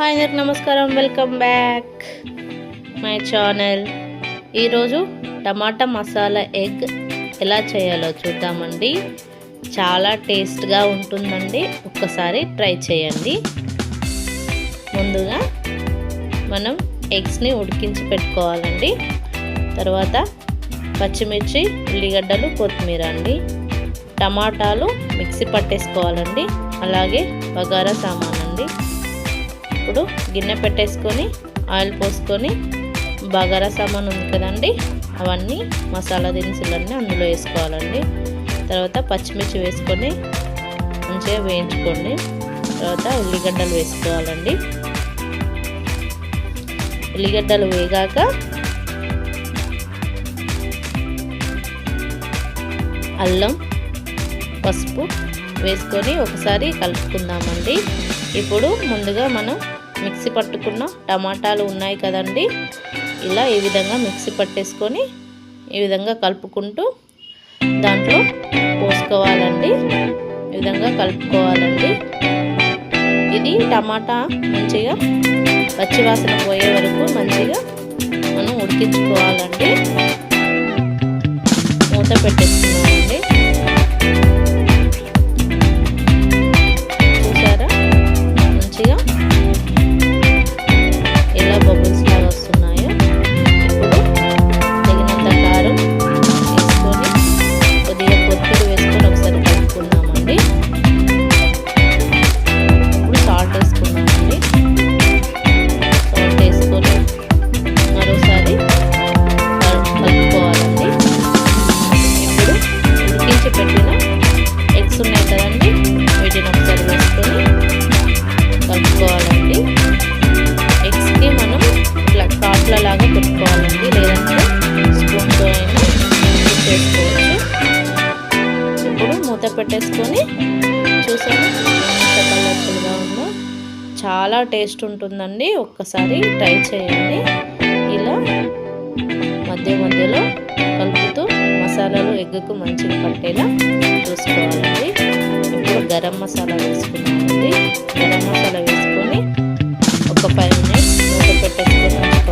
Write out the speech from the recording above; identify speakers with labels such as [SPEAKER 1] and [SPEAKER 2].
[SPEAKER 1] Hi అందరికి నమస్కారం welcome back my channel. ఈరోజు టమాటా మసాలా ఎగ్ ఎలా చేయాలో చూద్దామండి. చాలా టేస్ట్గా ఉంటుందండి. ఒక్కసారి ట్రై చేయండి. ముందుగా మనం ఎగ్స్ని ఉడికించి పెట్టుకోవాలండి. తర్వాత పచ్చిమిర్చి ఉల్లిగడ్డలు కొత్తిమీర అండి. టమాటాలు మిక్సీ పట్టేసుకోవాలండి. అలాగే బగారా సామాన్ అండి. ఇప్పుడు గిన్నె పెట్టేసుకొని ఆయిల్ పోసుకొని బగారా సామాన్ ఉంది కదండి అవన్నీ మసాలా దినుసులన్నీ అందులో వేసుకోవాలండి. తర్వాత పచ్చిమిర్చి వేసుకొని మంచిగా వేయించుకోండి. తర్వాత ఉల్లిగడ్డలు వేసుకోవాలండి. ఉల్లిగడ్డలు వేగాక అల్లం పసుపు వేసుకొని ఒకసారి కలుపుకుందామండి. ఇప్పుడు ముందుగా మనం మిక్సీ పట్టుకున్న టమాటాలు ఉన్నాయి కదండి. ఇలా ఈ విధంగా మిక్సీ పట్టేసుకొని ఈ విధంగా కలుపుకుంటూ దాంట్లో పోసుకోవాలండి. ఈ విధంగా కలుపుకోవాలండి. ఇది టమాటా మంచిగా పచ్చివాసన పోయే వరకు మంచిగా మనం ఉడికించుకోవాలండి. మూత పెట్టేసుకున్నామండి పెట్టుకోవాలండి. లేదంటే స్పూన్తో అయినా చేసుకోవచ్చు ఇప్పుడు మూత పెట్టేసుకొని చూసాము ఎంత కలర్ఫుల్గా ఉందో చాలా టేస్ట్ ఉంటుందండి. ఒక్కసారి ట్రై చేయండి. ఇలా మధ్య మధ్యలో కలుపుతూ మసాలాలు ఎగ్గుకు మంచిగా పట్టేలా చూసుకోవాలండి. ఇప్పుడు గరం మసాలా వేసుకున్నామండి. గరం మసాలా వేసుకొని ఒక ఫైవ్ మినిట్స్ మూత పెట్టేసుకున్నాం